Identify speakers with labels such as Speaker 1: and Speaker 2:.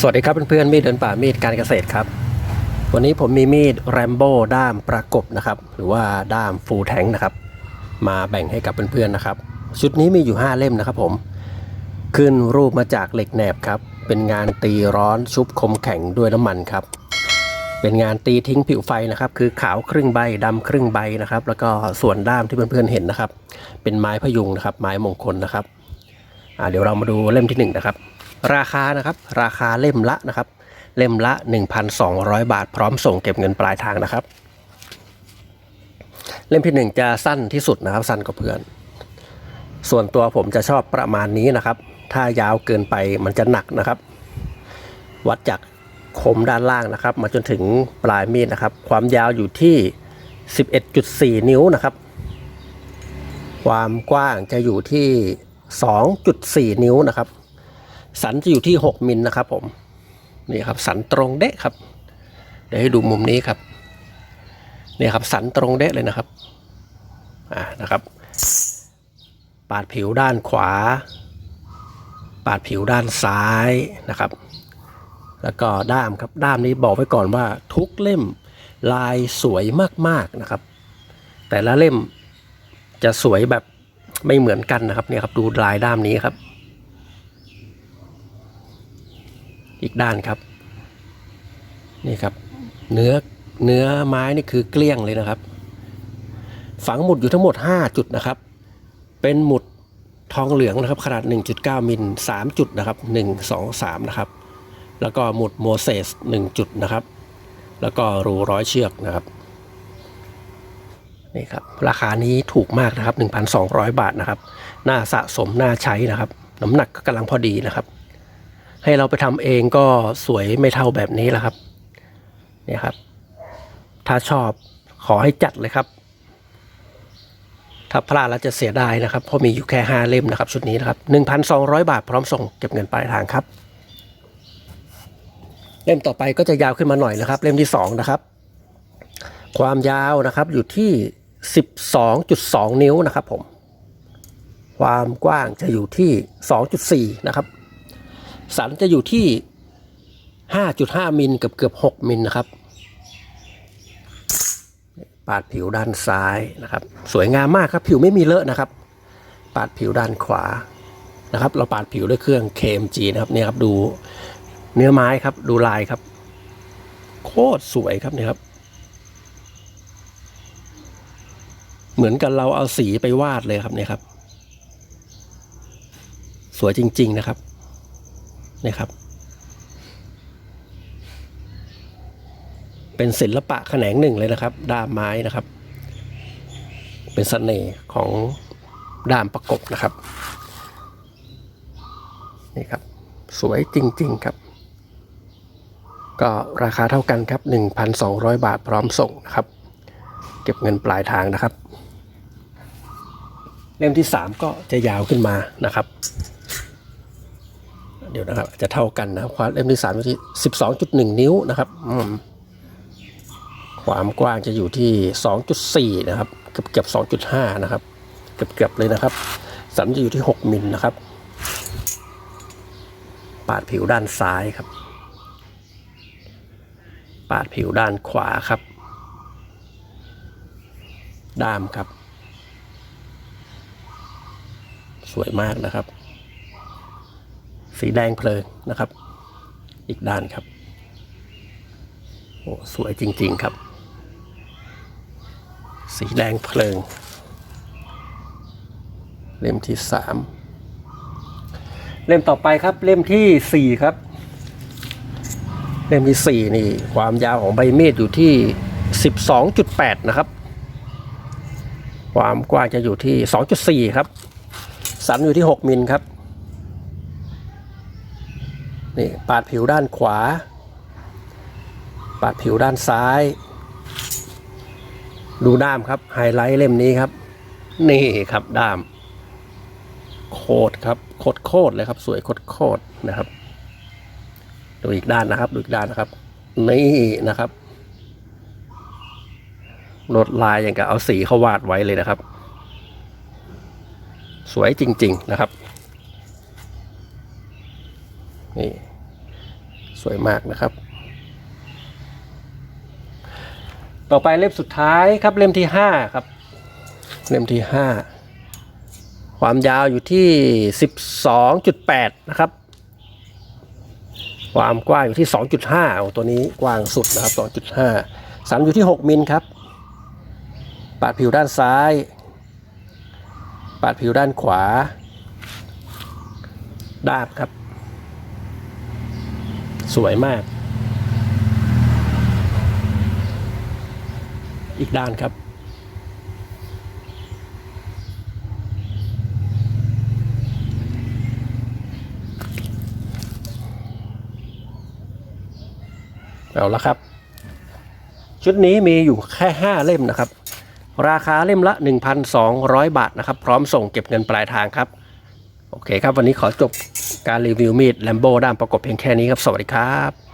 Speaker 1: สวัสดีครับเพื่อนๆมีดเดินป่ามีดการเกษตรครับ วันนี้ผมมีมีดแรมโบ้ด้ามประกบนะครับ หรือว่าด้ามฟูลแทงนะครับ มาแบ่งให้กับเพื่อนๆนะครับ ชุดนี้มีอยู่ 5 เล่มนะครับผม ขึ้นรูปมาจากเหล็กแหนบครับ เป็นงานตีร้อนชุบคมแข็งด้วยน้ำมันครับ เป็นงานตีทิ้งผิวไฟนะครับ คือขาวครึ่งใบดำครึ่งใบนะครับ แล้วก็ส่วนด้ามที่เพื่อนๆเห็นนะครับ เป็นไม้พยุงนะครับ ไม้มงคลนะครับเดี๋ยวเรามาดูเล่มที่หนึ่งนะครับ ราคานะครับราคาเล่มละนะครับ เล่มละ 1,200 บาท พร้อมส่งเก็บเงินปลายทางนะครับ เล่มที่หนึ่งจะสั้นที่สุดนะครับ สั้นกว่าเพื่อน ส่วนตัวผมจะชอบประมาณนี้นะครับ ถ้ายาวเกินไปมันจะหนักนะครับ วัดจากคมด้านล่างนะครับ มาจนถึงปลายมีดนะครับ ความยาวอยู่ที่ 11.4 นิ้วนะครับ ความกว้างจะอยู่ที่ 2.4 นิ้วนะครับ สันจะอยู่ที่ 6 มิลนะครับผมนี่ครับสันตรงเดะครับ เดี๋ยวให้ดูมุมนี้ครับนี่ครับสันตรงเดะเลยนะครับอ่านะครับ ปาดผิวด้านขวา ปาดผิวด้านซ้ายนะครับ แล้วก็ด้ามครับด้ามนี้บอกไว้ก่อนว่าทุกเล่มลายสวยมากๆนะครับ แต่ละเล่มจะสวยแบบไม่เหมือนกันนะครับเนี่ยครับดูลายด้ามนี้ครับ อีกด้านครับ นี่ครับ เนื้อเนื้อไม้นี่คือเกลี้ยงเลยนะครับ ฝังหมุดอยู่ทั้งหมด 5 จุดนะครับ เป็นหมุดทองเหลืองนะครับ ขนาด 1.9 มิล 3 จุดนะครับ 1 2 3 นะครับ แล้วก็หมุดโมเสส1จุดนะครับ แล้วก็รูร้อยเชือกนะครับนี่ครับราคานี้ถูกมากนะครับ 1,200 บาทนะครับ น่าสะสมน่าใช้นะครับ น้ำหนักก็กำลังพอดีนะครับ ให้เราไปทำเองก็สวยไม่เท่าแบบนี้แหละครับเนี่ยครับ ถ้าชอบขอให้จัดเลยครับ ถ้าพลาดแล้วจะเสียดายนะครับ เพราะมีอยู่แค่ 5 เล่มนะครับ ชุดนี้นะครับ 1,200 บาทพร้อมส่งเก็บเงินปลายทางครับ เล่มต่อไปก็จะยาวขึ้นมาหน่อยนะครับ เล่มที่ 2 นะครับ ความยาวนะครับอยู่ที่ 12.2 นิ้วนะครับผม ความกว้างจะอยู่ที่ 2.4 นะครับ สันจะอยู่ที่ 5.5 มิลเกือบเกือบ 6 มิลนะครับ ปาดผิวด้านซ้ายนะครับ สวยงามมากครับ ผิวไม่มีเลอะนะครับ ปาดผิวด้านขวานะครับ เราปาดผิวด้วยเครื่อง KMG นะครับเนี่ยครับดูเนื้อไม้ครับ ดูลายครับ โคตรสวยครับเนี่ยครับ เหมือนกับเราเอาสีไปวาดเลยครับเนี่ยครับ สวยจริง ๆ นะครับ นี่ครับ เป็นศิลปะแขนงหนึ่งเลยนะครับ ด้ามไม้นะครับ เป็นสเสน่ห์ของด้ามประกบนะครับ นี่ครับ สวยจริง ๆ ครับ ก็ราคาเท่ากันครับ 1,200 บาทพร้อมส่งนะครับ เก็บเงินปลายทางนะครับ เล่มที่ 3 ก็จะยาวขึ้นมานะครับ เดี๋ยวนะครับ จะเท่ากันนะครับความเล่มที่สามอยู่ที่สิบสองจุดหนึ่งนิ้วนะครับอืมความกว้างจะอยู่ที่สองจุดสี่นะครับ เกือบเกือบสองจุดห้านะครับ เกือบเกือบเลยนะครับ สันจะอยู่ที่หกมิลนะครับ ปาดผิวด้านซ้ายครับ ปาดผิวด้านขวาครับ ด้ามครับ สวยมากนะครับ สีแดงเพลิงนะครับ อีกด้านครับ โอ้สวยจริง ๆครับ สีแดงเพลิง เล่มที่สามเล่มต่อไปครับ เล่มที่สี่ครับ เล่มที่สี่นี่ ความยาวของใบมีดอยู่ที่สิบสองจุดแปดนะครับ ความกว้างจะอยู่ที่สองจุดสี่ครับสันอยู่ที่หกมิลครับ นี่ปาดผิวด้านขวา ปาดผิวด้านซ้าย ดูด้ามครับไฮไลท์เล่มนี้ครับ นี่ครับด้าม โคตรครับโคตรโคตรเลยครับ สวยโคตรโคตรนะครับ ดูอีกด้านนะครับ ดูอีกด้านนะครับ นี่นะครับลดลายอย่างกับเอาสีเขาวาดไว้เลยนะครับ สวยจริง ๆ นะครับ นี่ วยมากนะครับ ต่อไปเล่มสุดท้ายครับเล่มที่ห้าครับ เล่มที่ห้าความยาวอยู่ที่สิบสองจุดแปดนะครับ ความกว้างอยู่ที่สองจุดห้าตัวนี้กว้างสุดนะครับสองจุดห้าสันอยู่ที่หกมิลครับ ปาดผิวด้านซ้าย ปาดผิวด้านขวาด้านครับ สวยมาก อีกด้านครับ เอาละครับ ชุดนี้มีอยู่แค่ 5 เล่มนะครับ ราคาเล่มละ 1,200 บาทนะครับ พร้อมส่งเก็บเงินปลายทางครับ โอเคครับ วันนี้ขอจบการรีวิวมีดแลมโบด้ามประกบเพียงแค่นี้ครับ สวัสดีครับ